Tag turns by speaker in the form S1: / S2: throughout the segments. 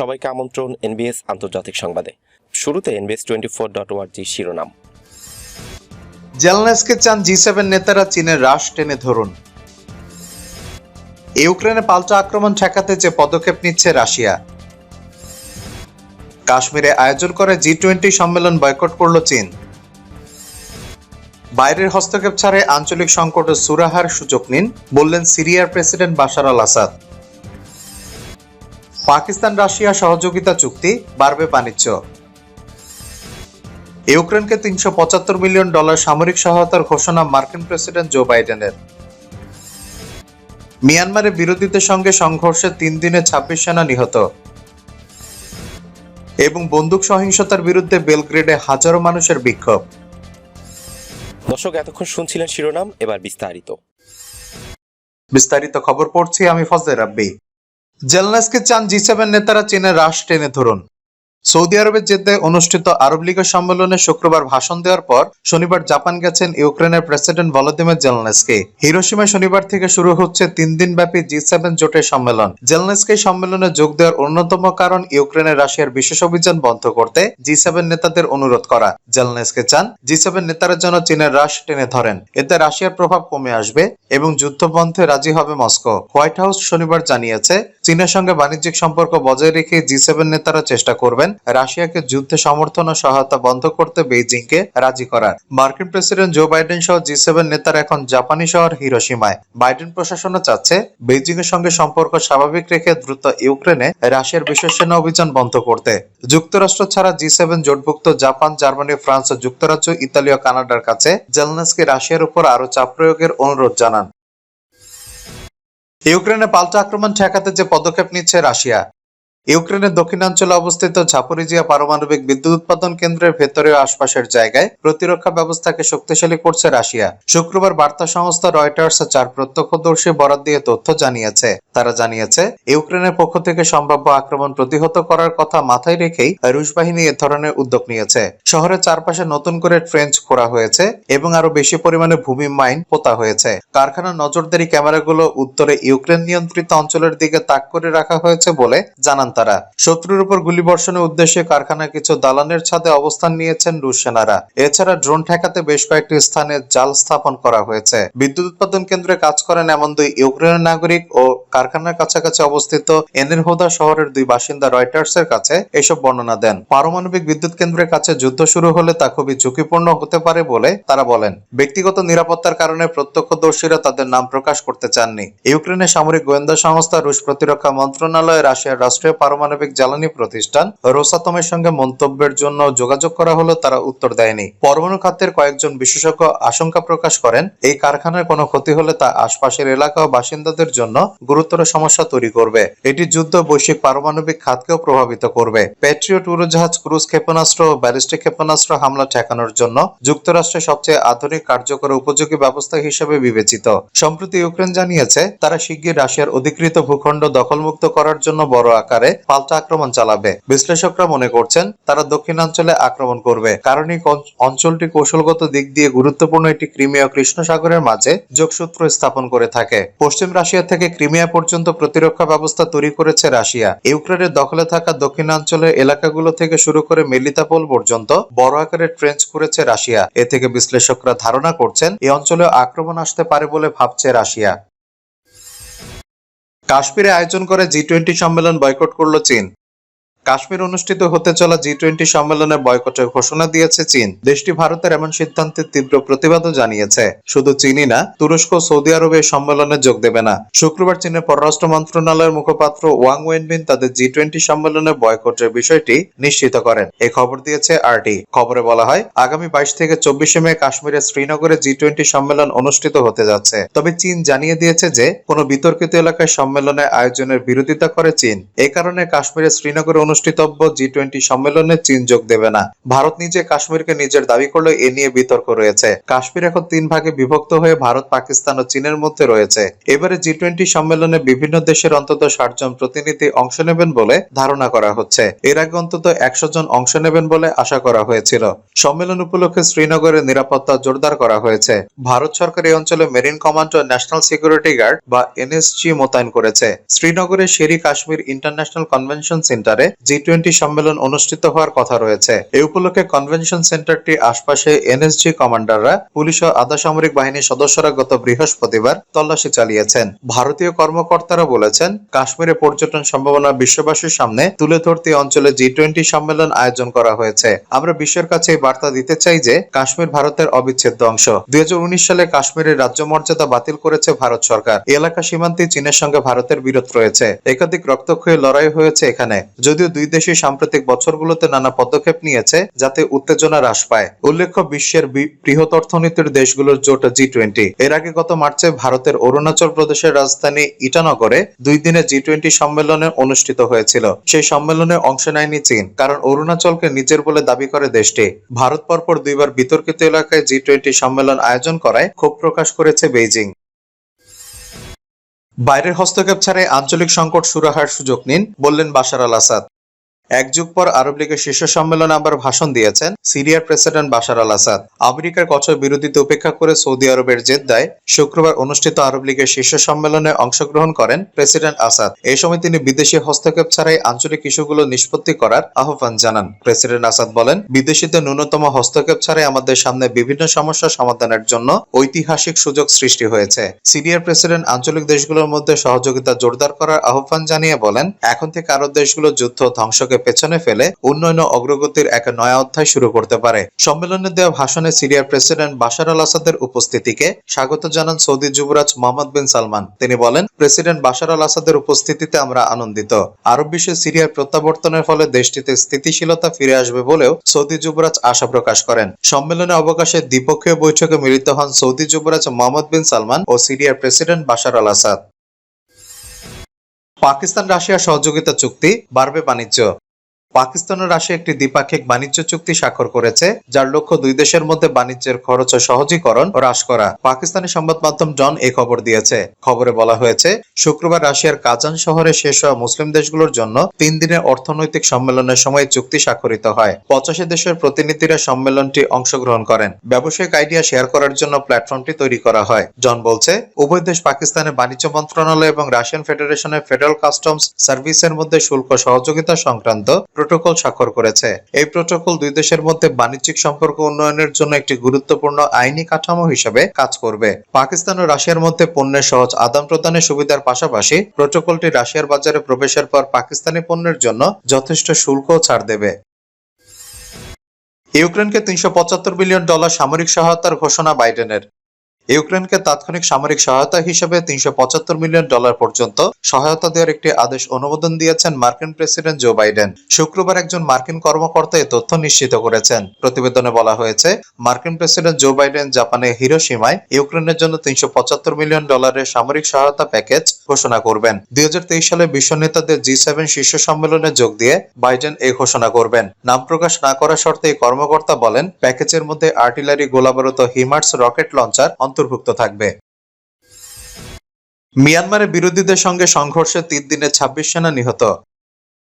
S1: সবাইকে আমন্ত্রণ এনবিএস আন্তর্জাতিক সংবাদে। শুরুতে এনবিএস টোয়েন্টি ফোর ডট ওয়ার্জি শিরোনাম।
S2: জেলনেসকে চান জি সেভেন নেতারা চীনের রাশ টেনে ধরুন। ইউক্রেনে পাল্টা আক্রমণ ঠেকাতে যে পদক্ষেপ নিচ্ছে রাশিয়া। কাশ্মীরে আয়োজন করে জি টোয়েন্টি সম্মেলন বয়কট করল চীন। বাইরের হস্তক্ষেপ ছাড়াই আঞ্চলিক সংকটে সুরাহার সুযোগ নিন, বললেন সিরিয়ার president Bashar al Assad. Pakistan Russia সহযোগিতা চুক্তি বাড়বে বাণিজ্য। ইউক্রেনকে তিনশো পঁচাত্তর মিলিয়ন ডলার সামরিক সহায়তার ঘোষণা মার্কিন প্রেসিডেন্ট জো বাইডেনের। মিয়ানমারে বিরোধীদের সঙ্গে সংঘর্ষে তিন দিনে ছাব্বিশ সেনা নিহত। এবং বন্দুক সহিংসতার বিরুদ্ধে বেলগ্রেডে হাজারো মানুষের বিক্ষোভ।
S1: দর্শক এতক্ষণ শুনছিলেন শিরোনাম এবার বিস্তারিত।
S2: বিস্তারিত খবর পড়ছি আমি ফজলে রাব্বি। জেলনেসকে চান জি সেভেন নেতারা চীনের রাশ টেনে ধরুন। সৌদি আরবের জেদ্দায় অনুষ্ঠিত আরব লীগের সম্মেলনে শুক্রবার ভাষণ দেওয়ার পর শনিবার জাপান গেছেন ইউক্রেনের প্রেসিডেন্ট ভলোদিমির জেলনেসকি। হিরোসীমায় শনিবার থেকে শুরু হচ্ছে তিন দিন ব্যাপী জি সেভেন জোটের সম্মেলন। জেলনেসকে সম্মেলনে যোগ দেওয়ার অন্যতম কারণ ইউক্রেনের রাশিয়ার বিশেষ অভিযান বন্ধ করতে জি সেভেন নেতাদের অনুরোধ করা। জেলনেসকে চান জি সেভেন নেতারা যেন চীনের রাশ টেনে ধরেন। এতে রাশিয়ার প্রভাব কমে আসবে এবং যুদ্ধ বন্ধে রাজি হবে মস্কো। হোয়াইট হাউস শনিবার জানিয়েছে, চীনের সঙ্গে বাণিজ্যিক সম্পর্ক বজায় রেখে জি সেভেন নেতারা চেষ্টা করবেন রাশিয়াকে যুদ্ধে সমর্থন ও সহায়তা বন্ধ করতে বেইজিংকে রাজি করার। মার্কিন প্রেসিডেন্ট জো বাইডেন সহ জি সেভেন নেতারা এখন জাপানি শহর হিরোসীমায় বাইডেন প্রশাসনও চাচ্ছে বেইজিং এর সঙ্গে সম্পর্ক স্বাভাবিক রেখে দ্রুত ইউক্রেনে রাশিয়ার বিশেষ সেনা অভিযান বন্ধ করতে। যুক্তরাষ্ট্র ছাড়া জি সেভেন জোটভুক্ত জাপান, জার্মানি, ফ্রান্স ও যুক্তরাজ্য ইতালি ও কানাডার কাছে জেলনেসকি রাশিয়ার উপর আরও চাপ প্রয়োগের অনুরোধ জানান। ইউক্রেনে পাল্টা আক্রমণ ঠেকাতে যে পদক্ষেপ নিচ্ছে রাশিয়া ইউক্রেনের দক্ষিণাঞ্চলে অবস্থিত ঝাপরিজিয়া পারমাণবিক বিদ্যুৎ উৎপাদন কেন্দ্রের ভেতরে আশপাশের জায়গায় প্রতিরক্ষা ব্যবস্থাকে শক্তিশালী করছে রাশিয়া। শুক্রবার বার্তা সংস্থা রয়টার্স চার প্রত্যক্ষদর্শী বরাদ দিয়ে তথ্য জানিয়েছে। তারা জানিয়েছে, ইউক্রেনের পক্ষ থেকে সম্ভাব্য আক্রমণ প্রতিহত করার কথা মাথায় রেখেই রুশ বাহিনী এ ধরনের উদ্যোগ নিয়েছে। শহরের চারপাশে নতুন করে ট্রেঞ্চ খোঁড়া হয়েছে এবং আরও বেশি পরিমাণে ভূমি মাইন পোতা হয়েছে। কারখানার নজরদারি ক্যামেরাগুলো উত্তরে ইউক্রেন নিয়ন্ত্রিত অঞ্চলের দিকে তাক করে রাখা হয়েছে বলে জানান তারা। শত্রুর উপর গুলিবর্ষণের উদ্দেশ্যে কারখানার কিছু দালানের ছাদে অবস্থান নিয়েছেন রুশ সেনারা। এছাড়া ড্রোন ঠেকাতে বেশ কয়েকটি স্থানে জাল স্থাপন করা হয়েছে। বিদ্যুৎ উৎপাদন কেন্দ্রে কাজ করেন এমন দুই ইউক্রেনের নাগরিক ও কারখানার কাছাকাছি অবস্থিত এনেরহোদা শহরের দুই বাসিন্দা রয়টার্স এর কাছে এসব বর্ণনা দেন। পারমাণবিক বিদ্যুৎ কেন্দ্রের কাছে যুদ্ধ শুরু হলে তা খুবই ঝুঁকিপূর্ণ হতে পারে বলে তারা বলেন। ব্যক্তিগত নিরাপত্তার কারণে প্রত্যক্ষদর্শীরা তাদের নাম প্রকাশ করতে চাননি। ইউক্রেনের সামরিক গোয়েন্দা সংস্থা রুশ প্রতিরক্ষা মন্ত্রণালয় রাশিয়ার রাষ্ট্রীয় পারমাণবিক জ্বালানি প্রতিষ্ঠান রোসাতমের সঙ্গে মন্তব্যের জন্য যোগাযোগ করা হলো তারা উত্তর দেয়নি। পরমাণু খাতের কয়েকজন বিশেষজ্ঞ আশঙ্কা প্রকাশ করেন, এই কারখানার কোনো ক্ষতি হলে তা আশপাশের এলাকা ও বাসিন্দাদের জন্য গুরুতর সমস্যা তৈরি করবে। এটি যুদ্ধ বৈশ্বিক পারমাণবিক খাতকেও প্রভাবিত করবে। প্যাট্রিয়ট উড়োজাহাজ, ক্রুজ ক্ষেপণাস্ত্র ও ব্যালিস্টিক ক্ষেপণাস্ত্র হামলা ঠেকানোর জন্য যুক্তরাষ্ট্রের সবচেয়ে আধুনিক কার্যকর উপযোগী ব্যবস্থা হিসেবে বিবেচিত। সম্প্রতি ইউক্রেন জানিয়েছে, তারা শিগগির রাশিয়ার অধিকৃত ভূখণ্ড দখলমুক্ত করার জন্য বড় আকারে পাল্টা আক্রমণ চালাবে। বিশ্লেষকরা মনে করছেন, তারা দক্ষিণাঞ্চলে আক্রমণ করবে। কারণ এই অঞ্চলটি কৌশলগত দিক দিয়ে গুরুত্বপূর্ণ একটি ক্রিমিয়া কৃষ্ণ সাগরের মাঝে যোগসূত্র স্থাপন করে থাকে। পশ্চিম রাশিয়া থেকে ক্রিমিয়া পর্যন্ত প্রতিরক্ষা ব্যবস্থা তৈরি করেছে রাশিয়া। ইউক্রেনের দখলে থাকা দক্ষিণাঞ্চলের এলাকাগুলো থেকে শুরু করে মেলিতাপোল পর্যন্ত বড় আকারে ট্রেঞ্চ করেছে রাশিয়া। এ থেকে বিশ্লেষকরা ধারণা করছেন, এই অঞ্চলে আক্রমণ আসতে পারে বলে ভাবছে রাশিয়া। কাশ্মীরে আয়োজন করে জি টোয়েন্টি সম্মেলন বয়কট করল চীন। কাশ্মীর অনুষ্ঠিত হতে চলা জি টোয়েন্টি সম্মেলনে বয়কটের ঘোষণা দিয়েছে চীন। দেশটি ভারতের এমন সিদ্ধান্তের তীব্র প্রতিবাদও জানিয়েছে। শুধু চীনই না, তুরস্ক সৌদি আরবে সম্মেলনে যোগ দেবে না। শুক্রবার চীনের পররাষ্ট্র মন্ত্রণালয়ের মুখপাত্র ওয়াং ওয়েনবিন তাদের জি টোয়েন্টি সম্মেলনে বয়কটের বিষয়টি নিশ্চিত করেন। এই খবর দিয়েছে আরটি খবরে বলা হয়, আগামী বাইশ থেকে চব্বিশে মে কাশ্মীরের শ্রীনগরে জি টোয়েন্টি সম্মেলন অনুষ্ঠিত হতে যাচ্ছে। তবে চীন জানিয়ে দিয়েছে যে, কোনো বিতর্কিত এলাকায় সম্মেলনে আয়োজনের বিরোধিতা করে চীন। এই কারণে কাশ্মীরের শ্রীনগরে অনুষ্ঠিতব্য জি টোয়েন্টি সম্মেলনে চীন যোগ দেবে না। ভারত নিজে কাশ্মীরকে নিজের দাবি করলেও এ নিয়ে বিতর্ক রয়েছে। কাশ্মীর এখন তিন ভাগে বিভক্ত হয়ে ভারত, পাকিস্তান ও চীনের মধ্যে রয়েছে। এবারে জি টোয়েন্টি সম্মেলনে বিভিন্ন দেশের অন্তত ষাট জন প্রতিনিধি অংশ নেবেন বলে ধারণা করা হচ্ছে। এর আগে অন্তত একশো জন অংশ নেবেন বলে আশা করা হয়েছিল। সম্মেলন উপলক্ষে শ্রীনগরের নিরাপত্তা জোরদার করা হয়েছে। ভারত সরকার এই অঞ্চলে মেরিন কমান্ড ও ন্যাশনাল সিকিউরিটি গার্ড বা এনএসজি মোতায়েন করেছে। শ্রীনগরের শেরি কাশ্মীর ইন্টারন্যাশনাল কনভেনশন সেন্টারে জি টোয়েন্টি সম্মেলন অনুষ্ঠিত হওয়ার কথা রয়েছে। এই উপলক্ষে কনভেনশন সেন্টারটি আশপাশে এনএসজি কমান্ডাররা পুলিশ ও আধা সামরিক বাহিনীর সদস্যরা গত বৃহস্পতিবার তল্লাশি চালিয়েছেন। ভারতীয় কর্মকর্তারা বলেছেন, কাশ্মীরে পর্যটন সম্ভাবনা বিশ্ববাসীর সামনে তুলে ধরতে অঞ্চলে জি টোয়েন্টি সম্মেলন আয়োজন করা হয়েছে। আমরা বিশ্বের কাছে এই বার্তা দিতে চাই যে, কাশ্মীর ভারতের অবিচ্ছেদ্য অংশ। দুই হাজার উনিশ সালে কাশ্মীরের রাজ্য মর্যাদা বাতিল করেছে ভারত সরকার। এলাকা সীমান্তে চীনের সঙ্গে ভারতের বিরোধ রয়েছে। একাধিক রক্তক্ষয়ী লড়াই হয়েছে এখানে। যদিও দুই দেশই সাম্প্রতিক বছরগুলোতে নানা পদক্ষেপ নিয়েছে যাতে উত্তেজনা হ্রাস পায়। উল্লেখ্য, বিশ্বের বৃহৎ অর্থনীতির দেশগুলোর জোট জি টোয়েন্টি এর আগে গত মার্চে ভারতের অরুণাচল প্রদেশের রাজধানী ইটানগরে দুই দিনে জি টোয়েন্টি সম্মেলনে অনুষ্ঠিত হয়েছিল। সেই সম্মেলনে অংশ নেয়নি চীন, কারণ অরুণাচলকে নিজের বলে দাবি করে দেশটি। ভারত পরপর দুইবার বিতর্কিত এলাকায় জি টোয়েন্টি সম্মেলন আয়োজন করায় ক্ষোভ প্রকাশ করেছে বেইজিং। বাইরের হস্তক্ষেপ ছাড়াই আঞ্চলিক সংকট সুরাহার সুযোগ নিন, বললেন বাশার আল আসাদ। এক যুগ পর আরব লীগের শীর্ষ সম্মেলনে আবার ভাষণ দিয়েছেন সিরিয়ার প্রেসিডেন্ট বাশার আল আসাদ। আমেরিকার কঠোর বিরোধিতা উপেক্ষা করে সৌদি আরবের জেদ্দায় শুক্রবার অনুষ্ঠিত আরব লীগের শীর্ষ সম্মেলনে অংশগ্রহণ করেন প্রেসিডেন্ট আসাদ। এই সময় তিনি বিদেশি হস্তক্ষেপ ছাড়াই আঞ্চলিক ইস্যুগুলো নিষ্পত্তি করার আহ্বান জানান। প্রেসিডেন্ট আসাদ বলেন বিদেশিদের ন্যূনতম হস্তক্ষেপ ছাড়াই আমাদের সামনে বিভিন্ন সমস্যা সমাধানের জন্য ঐতিহাসিক সুযোগ সৃষ্টি হয়েছে। সিরিয়ার প্রেসিডেন্ট আঞ্চলিক দেশগুলোর মধ্যে সহযোগিতা জোরদার করার আহ্বান জানিয়ে বলেন, এখন থেকে আরব দেশগুলো যুদ্ধ ধ্বংসকে পেছনে ফেলে উন্নয়ন অগ্রগতির এক নয়া অধ্যায় শুরু করতে পারে। সম্মেলনে দেওয়া ভাষণে সিরিয়ার প্রেসিডেন্ট বাশার আল আসাদের উপস্থিতিকে স্বাগত জানান সৌদি যুবরাজ মোহাম্মদ বিন সালমান। তিনি বলেন, প্রেসিডেন্ট বাশার আল আসাদের উপস্থিতিতে আমরা আনন্দিত। আরব বিশ্বে সিরিয়ার প্রত্যাবর্তনের ফলে দেশটিতে স্থিতিশীলতা ফিরে আসবে বলেও সৌদি যুবরাজ আশা প্রকাশ করেন। সম্মেলনে অবকাশে দ্বিপক্ষীয় বৈঠকে মিলিত হন সৌদি যুবরাজ মোহাম্মদ বিন সালমান ও সিরিয়ার president Bashar al Assad. Pakistan Russia সহযোগিতা চুক্তি বাড়বে বাণিজ্য। পাকিস্তান ও রাশিয়া একটি দ্বিপাক্ষিক বাণিজ্য চুক্তি স্বাক্ষর করেছে, যার লক্ষ্য দুই দেশের মধ্যে বাণিজ্যের খরচ সহজীকরণ ও হ্রাস করা। পাকিস্তানি সংবাদ মাধ্যম জন এই খবর দিয়েছে। খবরে বলা হয়েছে, শুক্রবার রাশিয়ার কাজান শহরে শেষ হওয়া মুসলিম দেশগুলোর জন্য তিন দিনের অর্থনৈতিক সম্মেলনের সময় চুক্তি স্বাক্ষরিত হয়। পঁচাশি দেশের প্রতিনিধিরা সম্মেলনটি অংশগ্রহণ করেন। ব্যবসায়িক আইডিয়া শেয়ার করার জন্য প্ল্যাটফর্মটি তৈরি করা হয়। জন বলছে, উভয় দেশ পাকিস্তানের বাণিজ্য মন্ত্রণালয় এবং রাশিয়ান ফেডারেশনের ফেডারেল কাস্টমস সার্ভিসের মধ্যে শুল্ক সহযোগিতা সংক্রান্ত প্রোটোকল স্বাক্ষর করেছে। এই প্রোটোকল দুই দেশের মধ্যে বাণিজ্যিক সম্পর্ক উন্নয়নের জন্য একটি গুরুত্বপূর্ণ আইনি কাঠামো হিসেবে কাজ করবে। পাকিস্তান ও রাশিয়ার মধ্যে পণ্যের সহজ আদান প্রদানের সুবিধার পাশাপাশি প্রোটোকলটি রাশিয়ার বাজারে প্রবেশের পর পাকিস্তানি পণ্যের জন্য যথেষ্ট শুল্কও ছাড় দেবে। ইউক্রেনকে তিনশো পঁচাত্তর বিলিয়ন ডলার সামরিক সহায়তার ঘোষণা বাইডেনের। ইউক্রেনকে তাৎক্ষণিক সামরিক সহায়তা হিসেবে তিনশো পঁচাত্তর মিলিয়ন ডলার পর্যন্ত সহায়তা দেওয়ার একটি আদেশ অনুমোদন দিয়েছেন মার্কিন প্রেসিডেন্ট জো বাইডেন। শুক্রবার একজন মার্কিন কর্মকর্তা এ তথ্য নিশ্চিত করেছেন। প্রতিবেদনে বলা হয়েছে, মার্কিন প্রেসিডেন্ট জো বাইডেন জাপানে হিরোসীমায় ইউক্রেনের জন্য তিনশো পঁচাত্তর মিলিয়ন ডলারের সামরিক সহায়তা প্যাকেজ ঘোষণা করবেন। দুই হাজার তেইশ সালে বিশ্ব নেতাদের জি সেভেন শীর্ষ সম্মেলনে যোগ দিয়ে বাইডেন এই ঘোষণা করবেন। নাম প্রকাশ না করা শর্তে এই কর্মকর্তা বলেন, প্যাকেজের মধ্যে আর্টিলারি গোলাবারুদ হিমার্স রকেট লঞ্চার অন্তর্ভুক্ত থাকবে। মিয়ানমারের বিরোধীদের সঙ্গে সংঘর্ষে তিন দিনে ছাব্বিশ সেনা নিহত।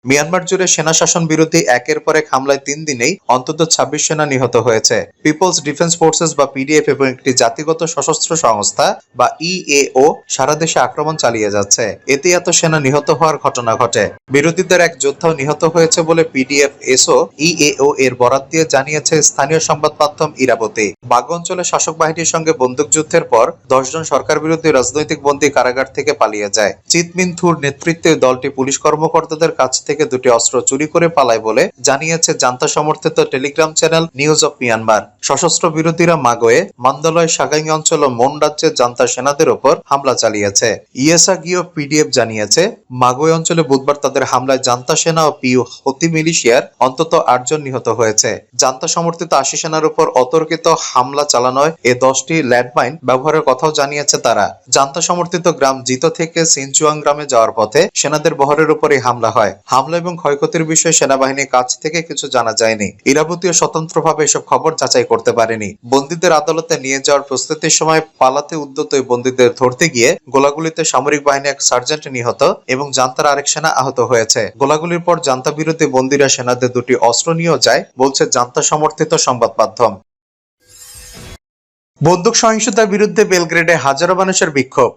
S2: মিয়ানমার জুড়ে সেনা শাসন বিরোধী একের পর এক হামলায় তিন দিনেই অন্তত ছাব্বিশ সেনা নিহত হয়েছে। পিপলস ডিফেন্স ফোর্সেস বা পিডিএফ এবং একটি জাতিগত সশস্ত্র সংস্থা বা ইএও সারা দেশে আক্রমণ চালিয়ে যাচ্ছে। এতে এত সেনা নিহত হওয়ার ঘটনা ঘটে। বিরোধীদের এক যোদ্ধাও নিহত হয়েছে বলে পিডিএফ, এসও, ইএও এর বরাত দিয়ে জানিয়েছে স্থানীয় সংবাদ মাধ্যম ইরাবতী। বাগ অঞ্চলে শাসক বাহিনীর সঙ্গে বন্দুকযুদ্ধের পর দশজন সরকার বিরোধী রাজনৈতিক বন্দী কারাগার থেকে পালিয়ে যায়। চিতমিনথুর নেতৃত্বে দলটি পুলিশ কর্মকর্তাদের কাছ থেকে দুটি অস্ত্র চুরি করে পালায় বলে জানিয়েছে জান্তা সমর্থিত telegram channel news of Myanmar. সশস্ত্র বিরোধীরা মাগোয়ে, মান্দালয়, সাগাইং অঞ্চল ও মন রাজ্যের জান্তা সেনাদের ওপর হামলা চালিয়েছে। ইয়েসা গিও পিডিএফ জানিয়েছে, মাগোয়ে অঞ্চলে বুধবার তাদের হামলায় জান্তা সেনা ও পিউ হতি মিলিশিয়ার অন্তত আটজন নিহত হয়েছে। জান্তা সমর্থিত আশি সেনার উপর অতর্কিত হামলা চালানোয় এ দশটি ল্যান্ডমাইন ব্যবহারের কথাও জানিয়েছে তারা। জান্তা সমর্থিত গ্রাম জিতো থেকে সিনচুয়াং গ্রামে যাওয়ার পথে সেনাদের বহরের উপরই হামলা হয়। হামলা এবং ক্ষয়ক্ষতির বিষয়ে সেনাবাহিনীর কাছ থেকে কিছু জানা যায়নি। ইরাবতীয় স্বতন্ত্রভাবে এসব খবর যাচাই করতে পারেনি। বন্দীদের আদালতে নিয়ে যাওয়ার প্রস্তুতির সময় পালাতে উদ্যত বন্দীদের ধরতে গিয়ে গোলাগুলিতে সামরিক বাহিনী এক সার্জেন্ট নিহত এবং জান্তার আরেক সেনা আহত হয়েছে। গোলাগুলির পর জান্তা বিরোধী বন্দীরা সেনাদের দুটি অস্ত্র নিয়েও যায়, বলছে জান্তা সমর্থিত সংবাদ মাধ্যম। বন্দুক সহিংসতার বিরুদ্ধে বেলগ্রেডে হাজারো মানুষের বিক্ষোভ।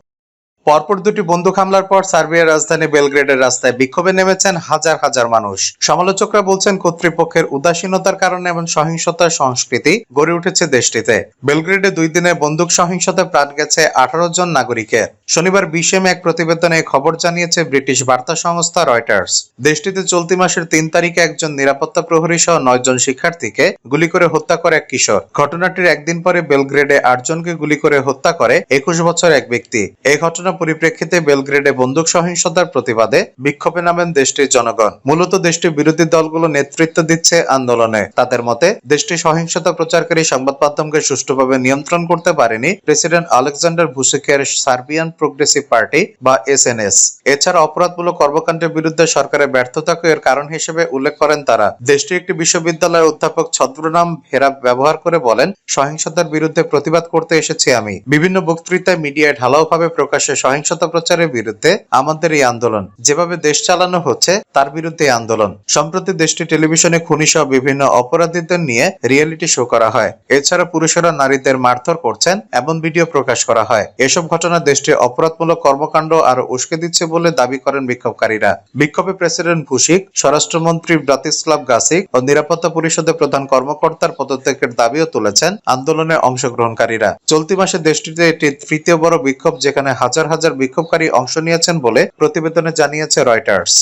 S2: পরপর দুটি বন্দুক হামলার পর সার্বিয়ার রাজধানী বেলগ্রেডের রাস্তায় বিক্ষোভে নেমেছেন হাজার হাজার মানুষ। সমালোচকরা বলছেন, কর্তৃপক্ষের উদাসীনতার কারণে এবং সহিংসতার সংস্কৃতি গড়ে উঠেছে দেশটিতে। বেলগ্রেডে দুই দিনে বন্দুক সহিংসতায় প্রাণ গেছে আঠারো জন নাগরিকের। শনিবার বিশে মে এক প্রতিবেদনে খবর জানিয়েছে ব্রিটিশ বার্তা সংস্থা রয়টার্স। দেশটিতে চলতি মাসের তিন তারিখে একজন নিরাপত্তা প্রহরী সহ নয় জন শিক্ষার্থীকে গুলি করে হত্যা করে এক কিশোর। ঘটনাটির একদিন পরে বেলগ্রেডে আটজনকে গুলি করে হত্যা করে একুশ বছর এক ব্যক্তি। এই ঘটনা পরিপ্রেক্ষিতে বেলগ্রেডে বন্দুক সহিংসতার প্রতিবাদে বিক্ষোভে নামেন দেশটির জনগণ। মূলত দেশটির বিরোধী দলগুলো নেতৃত্ব দিচ্ছে আন্দোলনে। তাদের মতে দেশটি সহিংসতা প্রচারকারী সংবাদ মাধ্যমকে সুষ্ঠুভাবে নিয়ন্ত্রণ করতে পারেনি প্রেসিডেন্ট আলেকজান্ডার ভুসিকের সার্বিয়ান প্রোগ্রেসিভ পার্টি বা এসএনএস এছাড়া অপরাধমূলক কর্মকাণ্ডের বিরুদ্ধে সরকারের ব্যর্থতাকে এর কারণ হিসেবে উল্লেখ করেন তারা। দেশটির একটি বিশ্ববিদ্যালয়ের অধ্যাপক ছদ্মনাম ভেরা ব্যবহার করে বলেন, সহিংসতার বিরুদ্ধে প্রতিবাদ করতে এসেছি আমি। বিভিন্ন বক্তৃতায় মিডিয়ায় ঢালাওভাবে প্রকাশ্যে সহিংসতা প্রচারের বিরুদ্ধে আমাদের এই আন্দোলন, যেভাবে দেশ চালানো হচ্ছে, তার বিরুদ্ধে এই আন্দোলন। সম্প্রতি দেশটি টেলিভিশনে খুনি সহ বিভিন্ন অপরাধীদের নিয়ে রিয়েলিটি শো করা হয়। এছাড়া পুরুষেরা নারীদের মারধর করছেন এমন ভিডিও প্রকাশ করা হয়। এসব ঘটনা দেশটির অপরাধমূলক কর্মকাণ্ড আরও উস্কে দিচ্ছে বলে দাবি করেন বিক্ষোভকারীরা। বিক্ষোভে প্রেসিডেন্ট ভুশিক স্বরাষ্ট্রমন্ত্রী ব্রাতিস্লাভ গাসিক ও নিরাপত্তা পরিষদের প্রধান কর্মকর্তার পদত্যাগের দাবিও তুলেছেন আন্দোলনে অংশগ্রহণকারীরা। চলতি মাসে দেশটিতে এটি তৃতীয় বড় বিক্ষোভ যেখানে হাজার হাজার বিক্ষোভকারী অংশ নিয়েছেন বলে প্রতিবেদনে জানিয়েছে রয়টার্স।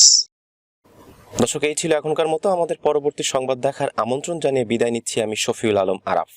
S1: দর্শক, এই ছিল এখনকার মতো। আমাদের পরবর্তী সংবাদ দেখার আমন্ত্রণ জানিয়ে বিদায় নিচ্ছি আমি শফিউল আলম আরাফ।